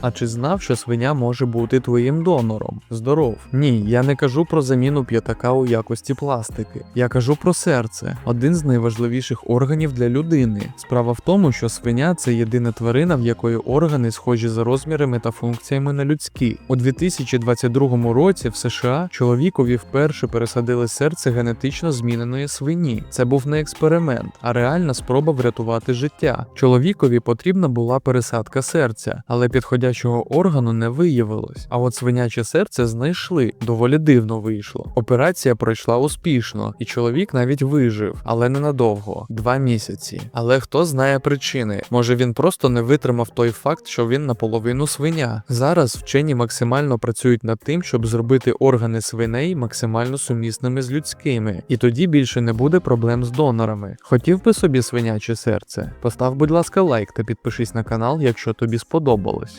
А чи знав, що свиня може бути твоїм донором? Здоров. Ні, я не кажу про заміну п'ятака у якості пластики. Я кажу про серце, один з найважливіших органів для людини. Справа в тому, що свиня це єдина тварина, в якої органи схожі за розмірами та функціями на людські. У 2022 році в США чоловікові вперше пересадили серце генетично зміненої свині. Це був не експеримент, а реальна спроба врятувати життя. Чоловікові потрібна була пересадка серця, але підходящого органу не виявилось. А от свиняче серце знайшли. Доволі дивно вийшло. Операція пройшла успішно, і чоловік навіть вижив, але ненадовго два місяці. Але хто знає причини? Може він просто не витримав той факт, що він наполовину свиня. Зараз вчені максимально працюють над тим, щоб зробити органи свиней максимально сумісними з людськими, і тоді більше не буде проблем з донорами. Хотів би собі свиняче серце? Постав, будь ласка, лайк та підпишись на канал, якщо тобі сподобалось.